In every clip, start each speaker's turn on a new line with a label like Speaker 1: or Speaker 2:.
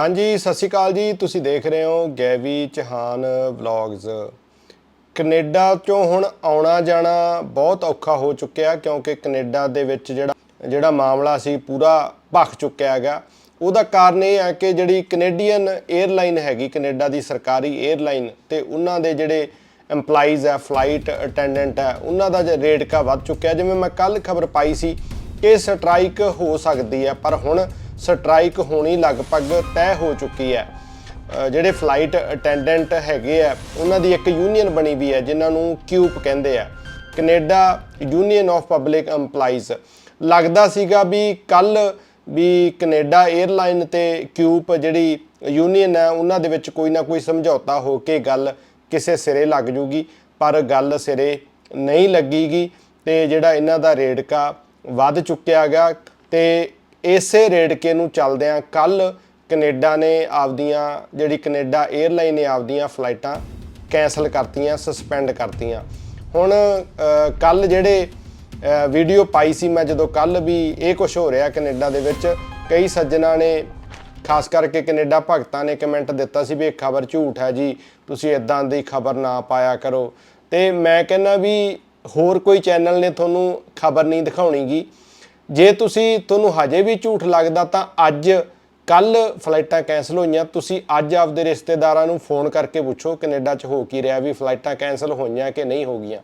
Speaker 1: ਹਾਂਜੀ, ਸਤਿ ਸ਼੍ਰੀ ਅਕਾਲ ਜੀ। ਤੁਸੀਂ ਦੇਖ ਰਹੇ ਹੋ ਗੈਵੀ ਚਹਾਨ ਵਲੌਗਸ ਕੈਨੇਡਾ ਚੋਂ ਹੁਣ ਆਉਣਾ ਜਾਣਾ ਬਹੁਤ ਔਖਾ ਹੋ ਚੁੱਕਿਆ ਕਿਉਂਕਿ ਕੈਨੇਡਾ ਦੇ ਵਿੱਚ ਜਿਹੜਾ ਜਿਹੜਾ ਮਾਮਲਾ ਸੀ ਪੂਰਾ ਭਖ ਚੁੱਕਿਆ ਹੈਗਾ। ਉਹਦਾ ਕਾਰਨ ਇਹ ਹੈ ਕਿ ਜਿਹੜੀ ਕੈਨੇਡੀਅਨ 에ਅਰਲਾਈਨ ਹੈਗੀ, ਕੈਨੇਡਾ ਦੀ ਸਰਕਾਰੀ 에ਅਰਲਾਈਨ ਤੇ ਉਹਨਾਂ ਦੇ ਜਿਹੜੇ EMPLOYEES ਹੈ ਫਲਾਈਟ ਅਟੈਂਡੈਂਟ ਹੈ, ਉਹਨਾਂ ਦਾ ਜੇ ਰੇਟ ਕਾ ਵੱਧ ਚੁੱਕਿਆ। ਜਿਵੇਂ ਮੈਂ ਕੱਲ ਖਬਰ ਪਾਈ ਸੀ ਕਿ ਸਟ੍ਰਾਈਕ ਹੋ ਸਕਦੀ ਹੈ, ਪਰ ਹੁਣ ਸਟ੍ਰਾਈਕ ਹੋਣੀ ਲਗਭਗ ਤੈਅ ਹੋ ਚੁੱਕੀ ਹੈ। ਜਿਹੜੇ ਫਲਾਈਟ ਅਟੈਂਡੈਂਟ ਹੈਗੇ ਆ, ਉਹਨਾਂ ਦੀ ਇੱਕ ਯੂਨੀਅਨ ਬਣੀ ਵੀ ਹੈ, ਜਿਨ੍ਹਾਂ ਨੂੰ ਕਿਊਪ ਕਹਿੰਦੇ ਆ। Canada union of public EMPLOYEES ਲੱਗਦਾ ਸੀਗਾ ਵੀ ਕੱਲ ਵੀ ਕੈਨੇਡਾ 에ਅਰਲਾਈਨ ਤੇ ਕਿਊਪ ਜਿਹੜੀ ਯੂਨੀਅਨ ਹੈ, ਉਹਨਾਂ ਦੇ ਵਿੱਚ ਕੋਈ ਨਾ ਕੋਈ ਸਮਝੌਤਾ ਹੋ ਕੇ ਗੱਲ ਕਿਸੇ ਸਿਰੇ ਲੱਗ ਜੂਗੀ, ਪਰ ਗੱਲ ਸਿਰੇ ਨਹੀਂ ਲੱਗੀਗੀ ਤੇ ਜਿਹੜਾ ਇਹਨਾਂ ਦਾ ਰੇੜਕਾ ਵੱਧ ਚੁੱਕਿਆ ਗਿਆ ਤੇ ਇਸੇ ਰੇੜਕੇ ਨੂੰ ਚੱਲਦਿਆਂ ਕੱਲ ਕੈਨੇਡਾ ਨੇ ਆਪਦੀਆਂ, ਜਿਹੜੀ ਕੈਨੇਡਾ 에ਅਰਲਾਈਨ ਨੇ ਆਪਦੀਆਂ ਫਲਾਈਟਾਂ ਕੈਨਸਲ ਕਰਤੀਆਂ, ਸਸਪੈਂਡ ਕਰਤੀਆਂ। ਹੁਣ ਕੱਲ ਜਿਹੜੇ ਵੀਡੀਓ ਪਾਈ ਸੀ ਮੈਂ ਜਦੋਂ ਕੱਲ ਵੀ ਇਹ ਕੁਝ ਹੋ ਰਿਹਾ ਕੈਨੇਡਾ ਦੇ ਵਿੱਚ, ਕਈ ਸੱਜਣਾ ਨੇ, ਖਾਸ ਕਰਕੇ ਕੈਨੇਡਾ ਭਗਤਾਂ ਨੇ ਕਮੈਂਟ ਦਿੱਤਾ ਸੀ ਵੀ ਇਹ ਖਬਰ ਝੂਠ ਹੈ ਜੀ, ਤੁਸੀਂ ਇਦਾਂ ਦੀ ਖਬਰ ਨਾ ਪਾਇਆ ਕਰੋ। ਤੇ ਮੈਂ ਕਹਿੰਦਾ ਵੀ ਹੋਰ ਕੋਈ ਚੈਨਲ ਨੇ ਤੁਹਾਨੂੰ ਖਬਰ ਨਹੀਂ ਦਿਖਾਉਣੀਗੀ। ਜੇ ਤੁਸੀਂ, ਤੁਹਾਨੂੰ ਹਜੇ ਵੀ ਝੂਠ ਲੱਗਦਾ ਤਾਂ ਅੱਜ ਕੱਲ ਫਲਾਈਟਾਂ ਕੈਨਸਲ ਹੋਈਆਂ। ਤੁਸੀਂ ਅੱਜ ਆਪਦੇ ਰਿਸ਼ਤੇਦਾਰਾਂ ਨੂੰ ਫੋਨ ਕਰਕੇ ਪੁੱਛੋ, ਕੈਨੇਡਾ 'ਚ ਹੋ ਕੀ ਰਿਹਾ ਵੀ ਫਲਾਈਟਾਂ ਕੈਨਸਲ ਹੋਈਆਂ ਕਿ ਨਹੀਂ ਹੋ ਗਈਆਂ।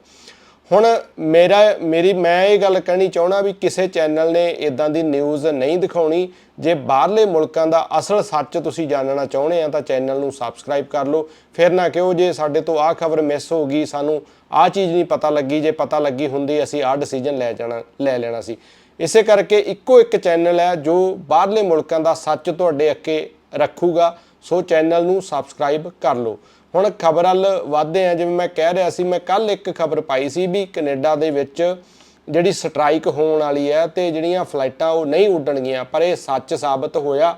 Speaker 1: ਹੁਣ ਮੇਰਾ, ਮੇਰੀ, ਮੈਂ ਇਹ ਗੱਲ ਕਹਿਣੀ ਚਾਹਣਾ ਵੀ ਕਿਸੇ ਚੈਨਲ ਨੇ ਇਦਾਂ ਦੀ ਨਿਊਜ਼ ਨਹੀਂ ਦਿਖਾਉਣੀ। ਜੇ ਬਾਹਰਲੇ ਮੁਲਕਾਂ ਦਾ ਅਸਲ ਸੱਚ ਤੁਸੀਂ ਜਾਣਨਾ ਚਾਹੁੰਦੇ ਆ ਤਾਂ ਚੈਨਲ ਨੂੰ ਸਬਸਕ੍ਰਾਈਬ ਕਰ ਲਓ। ਫਿਰ ਨਾ ਕਿਉਂ ਜੇ ਸਾਡੇ ਤੋਂ ਆਹ ਖਬਰ ਮਿਸ ਹੋ ਗਈ, ਸਾਨੂੰ ਆਹ ਚੀਜ਼ ਨਹੀਂ ਪਤਾ ਲੱਗੀ। ਜੇ ਪਤਾ ਲੱਗੀ ਹੁੰਦੀ, ਅਸੀਂ ਆਹ ਡਿਸੀਜਨ ਲੈ ਜਾਣਾ, ਲੈ ਲੈਣਾ ਸੀ। ਇਸੇ ਕਰਕੇ ਇੱਕੋ ਇੱਕ ਚੈਨਲ ਹੈ ਜੋ ਬਾਹਰਲੇ ਮੁਲਕਾਂ ਦਾ ਸੱਚ ਤੁਹਾਡੇ ਅੱਗੇ ਰੱਖੂਗਾ। ਸੋ ਚੈਨਲ ਨੂੰ ਸਬਸਕ੍ਰਾਈਬ ਕਰ ਲਓ। ਹੁਣ ਖਬਰ ਵੱਲ ਵਧਦੇ ਆ ਜਿਵੇਂ ਮੈਂ ਕਹਿ ਰਿਹਾ ਸੀ, ਮੈਂ ਕੱਲ ਇੱਕ ਖਬਰ ਪਾਈ ਸੀ ਵੀ ਕੈਨੇਡਾ ਦੇ ਵਿੱਚ ਜਿਹੜੀ ਸਟ੍ਰਾਈਕ ਹੋਣ ਵਾਲੀ ਹੈ ਤੇ ਜਿਹੜੀਆਂ ਫਲਾਈਟਾਂ ਉਹ ਨਹੀਂ ਉੱਡਣਗੀਆਂ, ਪਰ ਇਹ ਸੱਚ ਸਾਬਤ ਹੋਇਆ।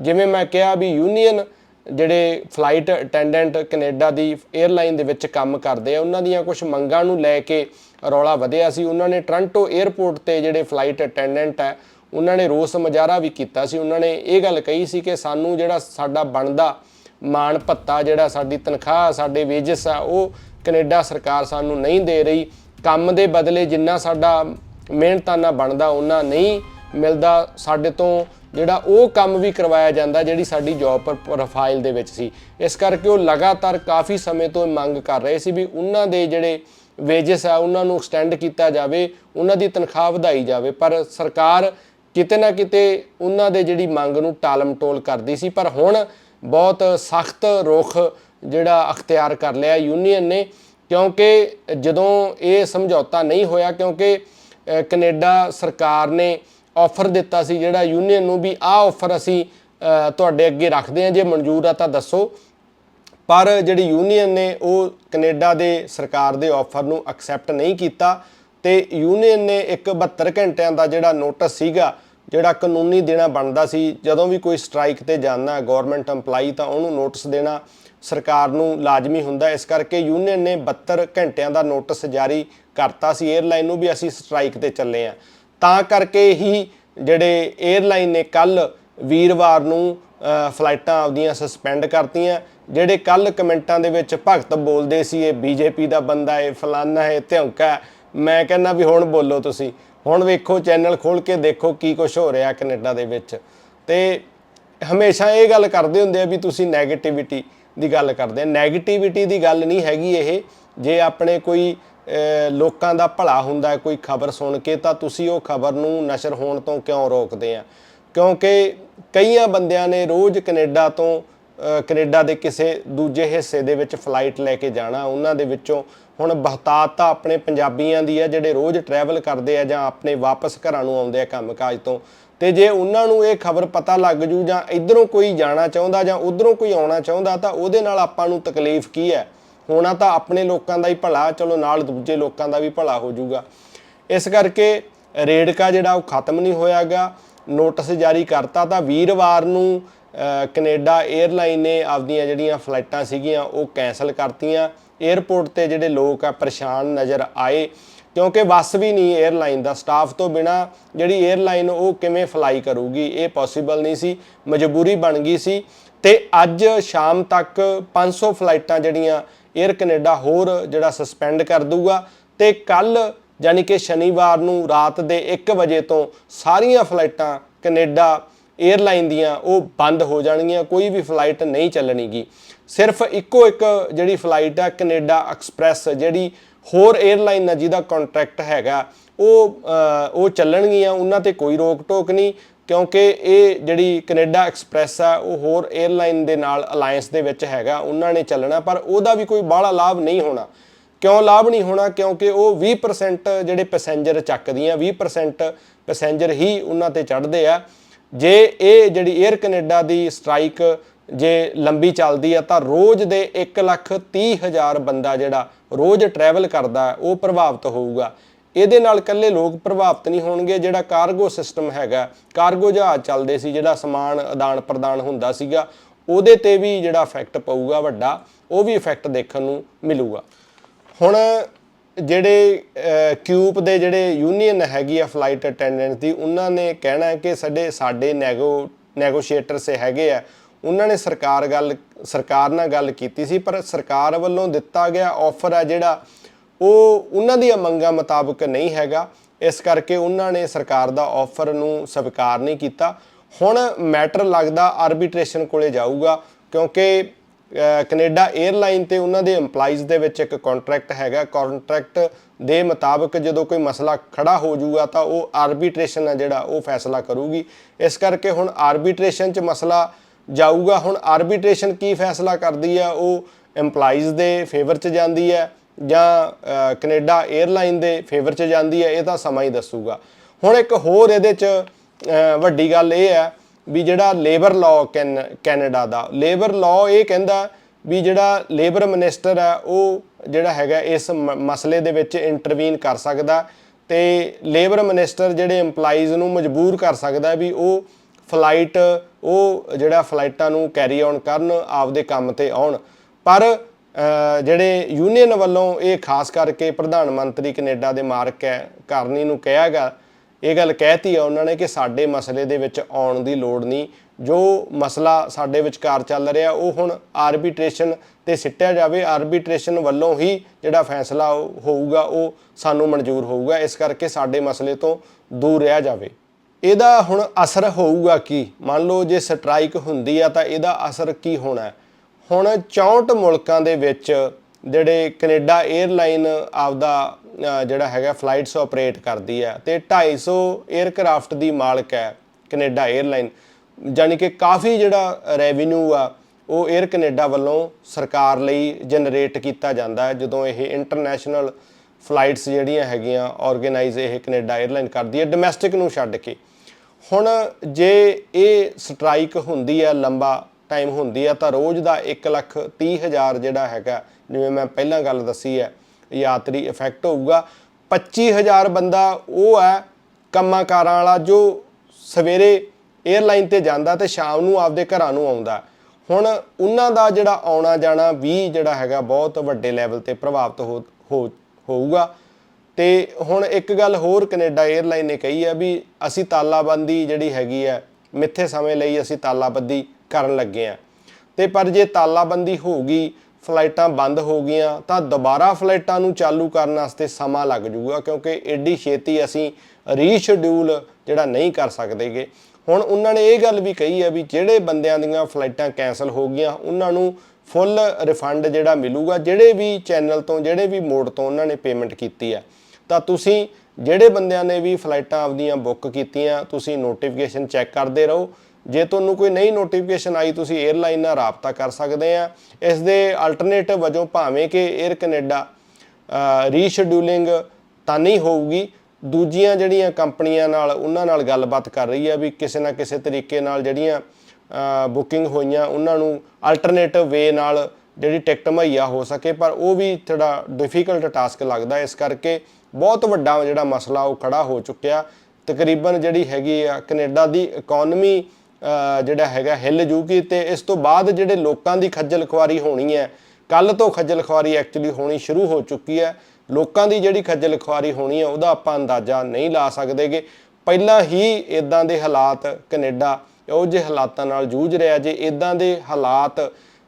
Speaker 1: ਜਿਵੇਂ ਮੈਂ ਕਿਹਾ ਵੀ ਯੂਨੀਅਨ ਜਿਹੜੇ ਫਲਾਈਟ ਅਟੈਂਡੈਂਟ ਕੈਨੇਡਾ ਦੀ 에ਅਰਲਾਈਨ ਦੇ ਵਿੱਚ ਕੰਮ ਕਰਦੇ ਆ, ਉਹਨਾਂ ਦੀਆਂ ਕੁਝ ਮੰਗਾਂ ਨੂੰ ਲੈ ਕੇ ਰੌਲਾ ਵਧਿਆ ਸੀ। ਉਹਨਾਂ ਨੇ ਟ੍ਰਾਂਟੋ 에ਅਰਪੋਰਟ ਤੇ ਜਿਹੜੇ ਫਲਾਈਟ ਅਟੈਂਡੈਂਟ ਹੈ ਉਹਨਾਂ ਨੇ ਰੋਸ ਮੁਜ਼ਾਹਰਾ ਵੀ ਕੀਤਾ ਸੀ। ਉਹਨਾਂ ਨੇ ਇਹ ਗੱਲ ਕਹੀ ਸੀ ਕਿ ਸਾਨੂੰ ਜਿਹੜਾ ਸਾਡਾ ਬਣਦਾ ਮਾਣ ਭੱਤਾ, ਜਿਹੜਾ ਸਾਡੀ ਤਨਖਾਹ, ਸਾਡੇ ਵੇਜਸ ਆ, ਉਹ ਕੈਨੇਡਾ ਸਰਕਾਰ ਸਾਨੂੰ ਨਹੀਂ ਦੇ ਰਹੀ। ਕੰਮ ਦੇ ਬਦਲੇ ਜਿੰਨਾ ਸਾਡਾ ਮਿਹਨਤਾਨਾ ਬਣਦਾ ਉਹਨਾਂ ਨਹੀਂ ਮਿਲਦਾ। ਸਾਡੇ ਤੋਂ ਜਿਹੜਾ ਉਹ ਕੰਮ ਵੀ ਕਰਵਾਇਆ ਜਾਂਦਾ ਜਿਹੜੀ ਸਾਡੀ ਜੌਬ ਪ੍ਰੋਫਾਈਲ ਦੇ ਵਿੱਚ ਸੀ। ਇਸ ਕਰਕੇ ਉਹ ਲਗਾਤਾਰ ਕਾਫੀ ਸਮੇਂ ਤੋਂ ਇਹ ਮੰਗ ਕਰ ਰਹੇ ਸੀ ਵੀ ਉਹਨਾਂ ਦੇ ਜਿਹੜੇ ਵੇਜਸ ਆ ਉਹਨਾਂ ਨੂੰ ਐਕਸਟੈਂਡ ਕੀਤਾ ਜਾਵੇ ਉਹਨਾਂ ਦੀ ਤਨਖਾਹ ਵਧਾਈ ਜਾਵੇ। ਪਰ ਸਰਕਾਰ ਕਿਤੇ ਨਾ ਕਿਤੇ ਉਹਨਾਂ ਦੇ ਜਿਹੜੀ ਮੰਗ ਨੂੰ ਟਾਲਮਟੋਲ ਕਰਦੀ ਸੀ ਪਰ ਹੁਣ ਬਹੁਤ ਸਖਤ ਰੁਖ ਜਿਹੜਾ ਅਖਤਿਆਰ ਕਰ ਲਿਆ ਯੂਨੀਅਨ ਨੇ ਕਿਉਂਕਿ ਜਦੋਂ ਇਹ ਸਮਝੌਤਾ ਨਹੀਂ ਹੋਇਆ ਕਿਉਂਕਿ ਅ, ਕੈਨੇਡਾ ਸਰਕਾਰ ਨੇ ਆਫਰ ਦਿੱਤਾ ਸੀ ਜਿਹੜਾ ਯੂਨੀਅਨ ਨੂੰ ਵੀ ਆਹ ਆਫਰ ਅਸੀਂ ਤੁਹਾਡੇ ਅੱਗੇ ਰੱਖਦੇ ਹਾਂ, ਜੇ ਮਨਜ਼ੂਰ ਆ ਤਾਂ ਦੱਸੋ। ਪਰ ਜਿਹੜੀ ਯੂਨੀਅਨ ਨੇ ਉਹ ਕੈਨੇਡਾ ਦੇ ਸਰਕਾਰ ਦੇ ਆਫਰ ਨੂੰ ਐਕਸੈਪਟ ਨਹੀਂ ਕੀਤਾ ਤੇ ਯੂਨੀਅਨ ਨੇ ਇੱਕ 72 ਘੰਟਿਆਂ ਦਾ ਜਿਹੜਾ ਨੋਟਿਸ ਸੀਗਾ, ਜਿਹੜਾ ਕਾਨੂੰਨੀ ਦੇਣਾ ਬਣਦਾ ਸੀ, ਜਦੋਂ ਵੀ ਕੋਈ ਸਟ੍ਰਾਈਕ ਤੇ ਜਾਂਦਾ ਗਵਰਨਮੈਂਟ EMPLOYEE ਤਾਂ ਉਹਨੂੰ ਨੋਟਿਸ ਦੇਣਾ ਸਰਕਾਰ ਨੂੰ ਲਾਜ਼ਮੀ ਹੁੰਦਾ। ਇਸ ਕਰਕੇ ਯੂਨੀਅਨ ਨੇ 72 ਘੰਟਿਆਂ ਦਾ ਨੋਟਿਸ ਜਾਰੀ ਕਰਤਾ ਸੀ। 에ਅਰਲਾਈਨ ਨੂੰ ਵੀ ਅਸੀਂ ਸਟ੍ਰਾਈਕ ਤੇ ਚੱਲੇ ਆ ਤਾਂ ਕਰਕੇ ਹੀ ਜਿਹੜੇ 에ਅਰਲਾਈਨ ਨੇ ਕੱਲ ਵੀਰਵਾਰ ਨੂੰ ਫਲਾਈਟਾਂ ਆਪਦੀਆਂ ਸਸਪੈਂਡ ਕਰਤੀਆਂ। ਜਿਹੜੇ ਕੱਲ ਕਮੈਂਟਾਂ ਦੇ ਵਿੱਚ ਭਗਤ ਬੋਲਦੇ ਸੀ, ਇਹ ਬੀਜੇਪੀ ਦਾ ਬੰਦਾ ਹੈ, ਫਲਾਨਾ ਹੈ ਧਿਉਂਕਾ ਮੈਂ ਕਹਿੰਦਾ ਵੀ ਹੁਣ ਬੋਲੋ ਤੁਸੀਂ। ਹੁਣ ਵੇਖੋ ਚੈਨਲ ਖੋਲ ਕੇ ਦੇਖੋ ਕੀ ਕੁਝ ਹੋ ਰਿਹਾ ਕੈਨੇਡਾ ਦੇ ਵਿੱਚ। ਤੇ ਹਮੇਸ਼ਾ ਇਹ ਗੱਲ ਕਰਦੇ ਹੁੰਦੇ ਆ ਵੀ ਤੁਸੀਂ 네ਗੇਟਿਵਿਟੀ ਦੀ ਗੱਲ ਕਰਦੇ ਆ। 네ਗੇਟਿਵਿਟੀ ਦੀ ਗੱਲ ਨਹੀਂ ਹੈਗੀ ਇਹ। ਜੇ ਆਪਣੇ ਕੋਈ ਲੋਕਾਂ ਦਾ ਭਲਾ ਹੁੰਦਾ ਹੈ ਕੋਈ ਖਬਰ ਸੁਣ ਕੇ ਤਾਂ ਤੁਸੀਂ ਉਹ ਖਬਰ ਨੂੰ ਨਸ਼ਰ ਹੋਣ ਤੋਂ ਕਿਉਂ ਰੋਕਦੇ ਆ? ਕਿਉਂਕਿ ਕਈਆਂ ਬੰਦਿਆਂ ਨੇ ਰੋਜ਼ ਕੈਨੇਡਾ ਤੋਂ ਅਹ, ਕੈਨੇਡਾ ਦੇ ਕਿਸੇ ਦੂਜੇ ਹਿੱਸੇ ਦੇ ਵਿੱਚ ਫਲਾਈਟ ਲੈ ਕੇ ਜਾਣਾ ਉਹਨਾਂ ਦੇ ਵਿੱਚੋਂ ਹੁਣ ਬਹੁਤਾਤ ਤਾਂ ਆਪਣੇ ਪੰਜਾਬੀਆਂ ਦੀ ਹੈ ਜਿਹੜੇ ਰੋਜ਼ ਟਰੈਵਲ ਕਰਦੇ ਆ ਜਾਂ ਆਪਣੇ ਵਾਪਸ ਘਰਾਂ ਨੂੰ ਆਉਂਦੇ ਆ ਕੰਮਕਾਜ ਤੋਂ। ਤੇ ਜੇ ਉਹਨਾਂ ਨੂੰ ਇਹ ਖਬਰ ਪਤਾ ਲੱਗ ਜੂ ਜਾਂ ਇਧਰੋਂ ਕੋਈ ਜਾਣਾ ਚਾਹੁੰਦਾ ਜਾਂ ਉਧਰੋਂ ਕੋਈ ਆਉਣਾ ਚਾਹੁੰਦਾ ਤਾਂ ਉਹਦੇ ਨਾਲ ਆਪਾਂ ਨੂੰ ਤਕਲੀਫ ਕੀ ਹੈ? ਹੋਣਾ ਤਾਂ ਆਪਣੇ ਲੋਕਾਂ ਦਾ ਹੀ ਭਲਾ, ਚਲੋ ਨਾਲ ਦੂਜੇ ਲੋਕਾਂ ਦਾ ਵੀ ਭਲਾ ਹੋ ਜਾਊਗਾ। ਇਸ ਕਰਕੇ ਰੇਡਕਾ ਜਿਹੜਾ ਉਹ ਖਤਮ ਨਹੀਂ ਹੋਇਆਗਾ। ਨੋਟਿਸ ਜਾਰੀ ਕਰਤਾ ਤਾਂ ਵੀਰਵਾਰ ਨੂੰ ਕੈਨੇਡਾ 에ਅਰਲਾਈਨ ਨੇ ਆਪਣੀਆਂ ਜਿਹੜੀਆਂ ਫਲਾਈਟਾਂ ਸੀਗੀਆਂ, ਉਹ ਕੈਨਸਲ ਕਰਤੀਆਂ। 에ਅਰਪੋਰਟ ਤੇ ਜਿਹੜੇ ਲੋਕ ਆ, ਪਰੇਸ਼ਾਨ ਨਜ਼ਰ ਆਏ। ਕਿਉਂਕਿ ਬੱਸ ਵੀ ਨਹੀਂ 에ਅਰਲਾਈਨ ਦਾ, ਸਟਾਫ ਤੋਂ ਬਿਨਾ ਜਿਹੜੀ 에ਅਰਲਾਈਨ ਉਹ ਕਿਵੇਂ ਫਲਾਈ ਕਰੂਗੀ, ਇਹ ਪੋਸੀਬਲ ਨਹੀਂ ਸੀ। ਮਜਬੂਰੀ ਬਣ ਗਈ ਸੀ। ਤੇ ਅੱਜ ਸ਼ਾਮ ਤੱਕ 500 ਫਲਾਈਟਾਂ ਜਿਹੜੀਆਂ ਏਅਰ ਕੈਨੇਡਾ ਹੋਰ ਜਿਹੜਾ ਸਸਪੈਂਡ ਕਰ ਦੂਗਾ ਤੇ ਕੱਲ ਯਾਨੀ ਕਿ ਸ਼ਨੀਵਾਰ ਨੂੰ ਰਾਤ ਦੇ 1 ਵਜੇ ਤੋਂ ਸਾਰੀਆਂ ਫਲਾਈਟਾਂ ਕੈਨੇਡਾ ਏਅਰਲਾਈਨ ਦੀਆਂ ਉਹ ਬੰਦ ਹੋ ਜਾਣਗੀਆਂ, ਕੋਈ ਵੀ ਫਲਾਈਟ ਨਹੀਂ ਚੱਲਣੀਗੀ। ਸਿਰਫ ਇੱਕੋ ਇੱਕ ਜਿਹੜੀ ਫਲਾਈਟ ਆ ਕੈਨੇਡਾ ਐਕਸਪ੍ਰੈਸ ਜਿਹੜੀ ਹੋਰ 에ਅਰਲਾਈਨ ਨਾਲ ਜਿਹਦਾ ਕੰਟਰੈਕਟ ਹੈਗਾ, ਉਹ ਉਹ ਚੱਲਣਗੀਆਂ, ਉਹਨਾਂ ਤੇ ਕੋਈ ਰੋਕ ਟੋਕ ਨਹੀਂ। ਕਿਉਂਕਿ ਇਹ ਜਿਹੜੀ ਕੈਨੇਡਾ ਐਕਸਪ੍ਰੈਸ ਆ, ਉਹ ਹੋਰ 에ਅਰਲਾਈਨ ਦੇ ਨਾਲ ਅਲਾਈਅੰਸ ਦੇ ਵਿੱਚ ਹੈਗਾ, ਉਹਨਾਂ ਨੇ ਚੱਲਣਾ, ਪਰ ਉਹਦਾ ਵੀ ਕੋਈ ਬਾਹਲਾ ਲਾਭ ਨਹੀਂ ਹੋਣਾ। ਕਿਉਂ ਲਾਭ ਨਹੀਂ ਹੋਣਾ? ਕਿਉਂਕਿ ਉਹ 20% ਜਿਹੜੇ ਪੈਸੇਂਜਰ ਚੱਕਦੀਆਂ 20% ਪੈਸੇਂਜਰ ਹੀ ਉਹਨਾਂ ਤੇ ਚੜ੍ਹਦੇ ਆ। ਜੇ ਇਹ ਜਿਹੜੀ 에ਅਰ ਕੈਨੇਡਾ ਦੀ ਸਟ੍ਰਾਈਕ ਜੇ ਲੰਬੀ ਚੱਲਦੀ ਆ, ਤਾਂ ਰੋਜ਼ ਦੇ 1 ਲੱਖ 30 ਹਜ਼ਾਰ ਬੰਦਾ ਜਿਹੜਾ ਰੋਜ਼ ਟਰੈਵਲ ਕਰਦਾ, ਉਹ ਪ੍ਰਭਾਵਿਤ ਹੋਊਗਾ। ਇਹਦੇ ਨਾਲ ਇਕੱਲੇ ਲੋਕ ਪ੍ਰਭਾਵਿਤ ਨਹੀਂ ਹੋਣਗੇ, ਜਿਹੜਾ ਕਾਰਗੋ ਸਿਸਟਮ ਹੈਗਾ ਕਾਰਗੋ ਜਹਾਜ਼ ਚੱਲਦੇ ਸੀ, ਜਿਹੜਾ ਸਮਾਨ ਆਦਾਨ ਪ੍ਰਦਾਨ ਹੁੰਦਾ ਸੀਗਾ, ਉਹਦੇ ਤੇ ਵੀ ਜਿਹੜਾ ਇਫੈਕਟ ਪਊਗਾ ਵੱਡਾ, ਉਹ ਵੀ ਇਫੈਕਟ ਦੇਖਣ ਨੂੰ ਮਿਲੂਗਾ। ਹੁਣ ਜਿਹੜੇ ਕਿਊਬ ਦੇ ਜਿਹੜੇ ਯੂਨੀਅਨ ਹੈਗੀ ਆ ਫਲਾਈਟ ਅਟੈਂਡੈਂਟ ਦੀ, ਉਹਨਾਂ ਨੇ ਕਹਿਣਾ ਹੈ ਕਿ ਸਾਡੇ ਸਾਡੇ ਨੈਗੋ ਨੈਗੋਸ਼ੀਏਟਰਸ ਹੈਗੇ ਆ, ਉਹਨਾਂ ਨੇ ਸਰਕਾਰ ਗੱਲ, ਸਰਕਾਰ ਨਾਲ ਗੱਲ ਕੀਤੀ ਸੀ, ਪਰ ਸਰਕਾਰ ਵੱਲੋਂ ਦਿੱਤਾ ਗਿਆ ਆਫਰ ਆ ਜਿਹੜਾ ਉਹ ਉਹਨਾਂ ਦੀਆਂ ਮੰਗਾਂ ਮੁਤਾਬਕ ਨਹੀਂ ਹੈਗਾ। ਇਸ ਕਰਕੇ ਉਹਨਾਂ ਨੇ ਸਰਕਾਰ ਦਾ ਆਫਰ ਨੂੰ ਸਵੀਕਾਰ ਨਹੀਂ ਕੀਤਾ। ਹੁਣ ਮੈਟਰ ਲੱਗਦਾ ਆਰਬਿਟ੍ਰੇਸ਼ਨ ਕੋਲੇ ਜਾਊਗਾ, ਕਿਉਂਕਿ, ਅਹ, ਕੈਨੇਡਾ 에ਅਰਲਾਈਨ ਤੇ ਉਹਨਾਂ ਦੇ EMPLOYEES ਦੇ ਵਿੱਚ ਇੱਕ ਕੰਟਰੈਕਟ ਹੈਗਾ। ਕੰਟਰੈਕਟ ਦੇ ਮੁਤਾਬਕ ਜਦੋਂ ਕੋਈ ਮਸਲਾ ਖੜਾ ਹੋ ਜਾਊਗਾ ਤਾਂ ਉਹ ਆਰਬਿਟ੍ਰੇਸ਼ਨ ਹੈ ਜਿਹੜਾ ਉਹ ਫੈਸਲਾ ਕਰੂਗੀ। ਇਸ ਕਰਕੇ ਹੁਣ ਆਰਬਿਟ੍ਰੇਸ਼ਨ 'ਚ ਮਸਲਾ ਜਾਊਗਾ। ਹੁਣ ਆਰਬਿਟ੍ਰੇਸ਼ਨ ਕੀ ਫੈਸਲਾ ਕਰਦੀ ਹੈ? ਉਹ EMPLOYEES ਦੇ ਫੇਵਰ 'ਚ ਜਾਂਦੀ ਹੈ। ਜਾਂ ਅਹ, ਕੈਨੇਡਾ 에ਅਰਲਾਈਨ ਦੇ ਫੇਵਰ 'ਚ ਜਾਂਦੀ ਹੈ ਇਹ ਤਾਂ ਸਮਾਂ ਹੀ ਦੱਸੂਗਾ। ਹੁਣ ਇੱਕ ਹੋਰ ਇਹਦੇ 'ਚ ਵੱਡੀ ਗੱਲ ਇਹ ਹੈ ਵੀ ਜਿਹੜਾ ਲੇਬਰ ਲਾਅ ਕੈਨੇਡਾ ਦਾ ਲੇਬਰ ਲਾਅ ਇਹ ਕਹਿੰਦਾ ਵੀ ਜਿਹੜਾ ਲੇਬਰ ਮਿਨਿਸਟਰ ਹੈ ਉਹ ਜਿਹੜਾ ਹੈਗਾ ਇਸ ਮ- ਮਸਲੇ ਦੇ ਵਿੱਚ ਇੰਟਰਵੀਨ ਕਰ ਸਕਦਾ ਤੇ ਲੇਬਰ ਮਿਨਿਸਟਰ ਜਿਹੜੇ EMPLOYEES ਨੂੰ ਮਜਬੂਰ ਕਰ ਸਕਦਾ ਵੀ ਉਹ ਫਲਾਈਟ ਉਹ ਜਿਹੜਾ ਫਲਾਈਟਾਂ ਨੂੰ ਕੈਰੀ ਔਨ ਕਰਨ ਆਪਦੇ ਕੰਮ ਤੇ ਆਉਣ। ਪਰ ਜਿਹੜੇ ਯੂਨੀਅਨ ਵੱਲੋਂ ਇਹ ਖਾਸ ਕਰਕੇ ਪ੍ਰਧਾਨ ਮੰਤਰੀ ਕੈਨੇਡਾ ਦੇ ਮਾਰਕ ਕਰਨੀ ਨੂੰ ਕਿਹਾਗਾ ਇਹ ਗੱਲ ਕਹਿਤੀ ਆ ਉਹਨਾਂ ਨੇ ਕਿ ਸਾਡੇ ਮਸਲੇ ਦੇ ਵਿੱਚ ਆਉਣ ਦੀ ਲੋੜ ਨਹੀਂ। ਜੋ ਮਸਲਾ ਸਾਡੇ ਵਿਚਕਾਰ ਚੱਲ ਰਿਹਾ, ਉਹ ਹੁਣ ਆਰਬਿਟ੍ਰੇਸ਼ਨ ਤੇ ਸਿੱਟਿਆ ਜਾਵੇ। ਆਰਬਿਟ੍ਰੇਸ਼ਨ ਵੱਲੋਂ ਹੀ ਜਿਹੜਾ ਫੈਸਲਾ ਉਹ ਹੋਊਗਾ, ਉਹ ਸਾਨੂੰ ਮਨਜ਼ੂਰ ਹੋਊਗਾ। ਇਸ ਕਰਕੇ ਸਾਡੇ ਮਸਲੇ ਤੋਂ ਦੂਰ ਰਿਹਾ ਜਾਵੇ। ਇਹਦਾ ਹੁਣ ਅਸਰ ਹੋਊਗਾ ਕੀ? ਮੰਨ ਲਓ ਜੇ ਸਟ੍ਰਾਈਕ ਹੁੰਦੀ ਆ ਤਾਂ ਇਹਦਾ ਅਸਰ ਕੀ ਹੋਣਾ? ਹੈ? ਹੁਣ 64 ਮੁਲਕਾਂ ਦੇ ਵਿੱਚ ਜਿਹੜੇ ਕੈਨੇਡਾ 에ਅਰਲਾਈਨ ਆਪਦਾ ਜਿਹੜਾ ਹੈਗਾ ਫਲਾਈਟਸ ਆਪਰੇਟ ਕਰਦੀ ਹੈ ਤੇ 250 에ਅਰਕ੍ਰਾਫਟ ਦੀ ਮਾਲਕ ਹੈ ਕੈਨੇਡਾ 에ਅਰਲਾਈਨ ਜਾਨੀ ਕਿ ਕਾਫੀ ਜਿਹੜਾ ਰੈਵਨਿਊ ਆ, ਉਹ 에ਅਰ ਕੈਨੇਡਾ ਵੱਲੋਂ ਸਰਕਾਰ ਲਈ ਜਨਰੇਟ ਕੀਤਾ ਜਾਂਦਾ ਹੈ, ਜਦੋਂ ਇਹ ਇੰਟਰਨੈਸ਼ਨਲ ਫਲਾਈਟਸ ਜਿਹੜੀਆਂ ਹੈਗੀਆਂ ਆਰਗੇਨਾਈਜ਼ ਇਹ ਕੈਨੇਡਾ 에ਅਰਲਾਈਨ ਕਰਦੀ ਹੈ, ਡੋਮੈਸਟਿਕ ਨੂੰ ਛੱਡ ਕੇ। ਹੁਣ ਜੇ ਇਹ ਸਟ੍ਰਾਈਕ ਹੁੰਦੀ ਹੈ ਲੰਬਾ ਟਾਈਮ ਹੁੰਦੀ ਆ, ਤਾਂ ਰੋਜ਼ ਦਾ 1 ਲੱਖ 30 ਹਜ਼ਾਰ ਜਿਹੜਾ ਹੈਗਾ, ਜਿਵੇਂ ਮੈਂ ਪਹਿਲਾਂ ਗੱਲ ਦੱਸੀ ਹੈ, ਯਾਤਰੀ ਇਫੈਕਟ ਹੋਊਗਾ। 25000 ਬੰਦਾ ਉਹ ਹੈ ਕੰਮਾਂ ਕਾਰਾਂ ਵਾਲਾ ਜੋ ਸਵੇਰੇ 에ਅਰਲਾਈਨ ਤੇ ਜਾਂਦਾ ਤੇ ਸ਼ਾਮ ਨੂੰ ਆਪਦੇ ਘਰਾਂ ਨੂੰ ਆਉਂਦਾ। ਹੁਣ ਉਹਨਾਂ ਦਾ ਜਿਹੜਾ ਆਉਣਾ ਜਾਣਾ ਵੀ ਜਿਹੜਾ ਹੈਗਾ ਬਹੁਤ ਵੱਡੇ ਲੈਵਲ ਤੇ ਪ੍ਰਭਾਵਿਤ ਹੋ, ਹੋ- ਹੋਊਗਾ। ਤੇ ਹੁਣ ਇੱਕ ਗੱਲ ਹੋਰ ਕੈਨੇਡਾ 에ਅਰਲਾਈਨ ਨੇ ਕਹੀ ਹੈ ਵੀ ਅਸੀਂ ਤਾਲਾਬੰਦੀ ਜਿਹੜੀ ਹੈਗੀ ਹੈ, ਮਿੱਥੇ ਸਮੇਂ ਲਈ ਅਸੀਂ ਤਾਲਾਬੰਦੀ ਕਰਨ ਲੱਗੇ ਆ। ਤੇ ਪਰ ਜੇ ਤਾਲਾਬੰਦੀ ਹੋਊਗੀ ਫਲਾਈਟਾਂ ਬੰਦ ਹੋ ਗਈਆਂ, ਤਾਂ ਦੁਬਾਰਾ ਫਲਾਈਟਾਂ ਨੂੰ ਚਾਲੂ ਕਰਨ ਵਾਸਤੇ ਸਮਾਂ ਲੱਗ ਜਾਊਗਾ ਕਿਉਂਕਿ ਏਡੀ ਛੇਤੀ ਅਸੀਂ ਰੀਸ਼ਡਿਊਲ ਜਿਹੜਾ ਨਹੀਂ ਕਰ ਸਕਦੇਗੇ। ਹੁਣ ਉਹਨਾਂ ਨੇ ਇਹ ਗੱਲ ਵੀ ਕਹੀ ਹੈ ਵੀ ਜਿਹੜੇ ਬੰਦਿਆਂ ਦੀਆਂ ਫਲਾਈਟਾਂ ਕੈਨਸਲ ਹੋ ਗਈਆਂ, ਉਹਨਾਂ ਨੂੰ ਫੁੱਲ ਰਿਫੰਡ ਜਿਹੜਾ ਮਿਲੂਗਾ, ਜਿਹੜੇ ਵੀ ਚੈਨਲ ਤੋਂ, ਜਿਹੜੇ ਵੀ ਮੋਡ ਤੋਂ ਉਹਨਾਂ ਨੇ ਪੇਮੈਂਟ ਕੀਤੀ ਹੈ ਤਾਂ ਤੁਸੀਂ ਜਿਹੜੇ ਬੰਦਿਆਂ ਨੇ ਵੀ ਫਲਾਈਟਾਂ ਆਪਦੀਆਂ ਬੁੱਕ ਕੀਤੀਆਂ, ਤੁਸੀਂ ਨੋਟੀਫਿਕੇਸ਼ਨ ਚੈੱਕ ਕਰਦੇ ਰਹੋ ਜੇ ਤੁਹਾਨੂੰ ਕੋਈ ਨਈ ਨੋਟੀਫਿਕੇਸ਼ਨ ਆਈ, ਤੁਸੀਂ 에ਅਰਲਾਈਨ ਨਾਲ ਰਾਬਤਾ ਕਰ ਸਕਦੇ ਆ। ਇਸ ਦੇ ਅਲਟਰਨੇਟਿਵ ਵਜੋਂ ਭਾਵੇਂ ਕਿ 에ਅਰ ਕੈਨੇਡਾ ਰੀਸ਼ਡਿਊਲਿੰਗ ਤਾਂ ਨਹੀਂ ਹੋਊਗੀ। ਦੂਜੀਆਂ ਜਿਹੜੀਆਂ ਕੰਪਨੀਆਂ ਨਾਲ, ਉਹਨਾਂ ਨਾਲ ਗੱਲਬਾਤ ਕਰ ਰਹੀ ਹੈ ਵੀ ਕਿਸੇ ਨਾ ਕਿਸੇ ਤਰੀਕੇ ਨਾਲ ਜਿਹੜੀਆਂ ਬੁਕਿੰਗ ਹੋਈਆਂ, ਉਹਨਾਂ ਨੂੰ ਅਲਟਰਨੇਟਿਵ ਵੇ ਨਾਲ ਜਿਹੜੀ ਟਿਕਟ ਮੁਹੱਈਆ ਹੋ ਸਕੇ। ਪਰ ਉਹ ਵੀ ਥੋੜਾ ਡਿਫਿਕਲਟ ਟਾਸਕ ਲੱਗਦਾ। ਇਸ ਕਰਕੇ ਬਹੁਤ ਵੱਡਾ ਜਿਹੜਾ ਮਸਲਾ ਉਹ ਖੜਾ ਹੋ ਚੁੱਕਿਆ। ਤਕਰੀਬਨ ਜਿਹੜੀ ਹੈਗੀ ਆ ਕੈਨੇਡਾ ਦੀ ਇਕਨੋਮੀ ਜਿਹੜਾ ਹੈਗਾ ਹਿੱਲ ਜੂਗੀ ਤੇ ਇਸ ਤੋਂ ਬਾਅਦ ਜਿਹੜੇ ਲੋਕਾਂ ਦੀ ਖੱਜਲ ਖੁਆਰੀ ਹੋਣੀ ਹੈ ਕੱਲ ਤੋਂ ਖੱਜਲ ਖੁਆਰੀ ਐਕਚੁਅਲੀ ਹੋਣੀ ਸ਼ੁਰੂ ਹੋ ਚੁੱਕੀ ਹੈ। ਲੋਕਾਂ ਦੀ ਜਿਹੜੀ ਖੱਜਲ ਖੁਆਰੀ ਹੋਣੀ ਹੈ, ਉਹਦਾ ਆਪਾਂ ਅੰਦਾਜ਼ਾ ਨਹੀਂ ਲਾ ਸਕਦੇਗੇ। ਪਹਿਲਾਂ ਹੀ ਇਦਾਂ ਦੇ ਹਾਲਾਤ ਕੈਨੇਡਾ ਉਹ ਜਿਹੇ ਹਾਲਾਤਾਂ ਨਾਲ ਜੂਝ ਰਿਹਾ ਜੇ ਇਦਾਂ ਦੇ ਹਾਲਾਤ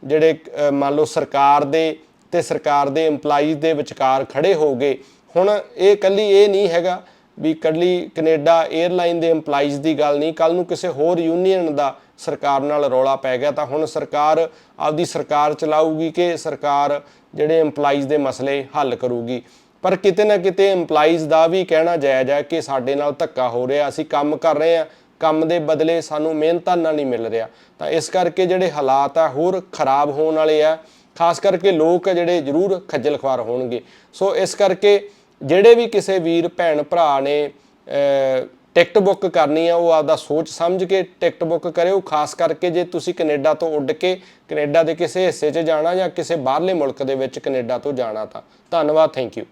Speaker 1: ਜਿਹੜੇ ਮੰਨ ਲਓ ਸਰਕਾਰ ਦੇ ਤੇ ਸਰਕਾਰ ਦੇ EMPLOYEES ਦੇ ਵਿਚਕਾਰ ਖੜੇ ਹੋ ਗਏ। ਹੁਣ ਇਹ ਕੱਲੀ ਇਹ ਨਹੀਂ ਹੈਗਾ ਵੀ ਕੱਲੀ ਕੈਨੇਡਾ 에ਅਰਲਾਈਨ ਦੇ EMPLOYEES ਦੀ ਗੱਲ ਨਹੀਂ ਕੱਲ ਨੂੰ ਕਿਸੇ ਹੋਰ ਯੂਨੀਅਨ ਦਾ ਸਰਕਾਰ ਨਾਲ ਰੌਲਾ ਪੈ ਗਿਆ ਤਾਂ ਹੁਣ ਸਰਕਾਰ ਆਪਦੀ ਸਰਕਾਰ ਚਲਾਊਗੀ ਕਿ ਸਰਕਾਰ ਜਿਹੜੇ EMPLOYEES ਦੇ ਮਸਲੇ ਹੱਲ ਕਰੂਗੀ? ਪਰ ਕਿਤੇ ਨਾ ਕਿਤੇ EMPLOYEES ਦਾ ਵੀ ਕਹਿਣਾ ਜਾਇਜ਼ ਹੈ ਕਿ ਸਾਡੇ ਨਾਲ ਧੱਕਾ ਹੋ ਰਿਹਾ, ਅਸੀਂ ਕੰਮ ਕਰ ਰਹੇ ਹਾਂ, ਕੰਮ ਦੇ ਬਦਲੇ ਸਾਨੂੰ ਮਿਹਨਤਾਂ ਨਾਲ ਨਹੀਂ ਮਿਲ ਰਿਹਾ। ਤਾਂ ਇਸ ਕਰਕੇ ਜਿਹੜੇ ਹਾਲਾਤ ਆ, ਹੋਰ ਖਰਾਬ ਹੋਣ ਵਾਲੇ ਆ, ਖਾਸ ਕਰਕੇ ਲੋਕ ਆ ਜਿਹੜੇ ਜ਼ਰੂਰ ਖੱਜਲ ਖਵਾਰ ਹੋਣਗੇ। ਸੋ ਇਸ ਕਰਕੇ ਜਿਹੜੇ ਵੀ ਕਿਸੇ ਵੀਰ, ਭੈਣ, ਭਰਾ ਨੇ ਟਿਕਟ ਬੁੱਕ ਕਰਨੀ ਆ, ਉਹ ਆਪਦਾ ਸੋਚ ਸਮਝ ਕੇ ਟਿਕਟ ਬੁੱਕ ਕਰਿਓ। ਖਾਸ ਕਰਕੇ ਜੇ ਤੁਸੀਂ ਕੈਨੇਡਾ ਤੋਂ ਉੱਡ ਕੇ ਕੈਨੇਡਾ ਦੇ ਕਿਸੇ ਹਿੱਸੇ 'ਚ ਜਾਣਾ ਜਾਂ ਕਿਸੇ ਬਾਹਰਲੇ ਮੁਲਕ ਦੇ ਵਿੱਚ ਕੈਨੇਡਾ ਤੋਂ ਜਾਣਾ ਤਾਂ। ਧੰਨਵਾਦ ਥੈਂਕ ਯੂ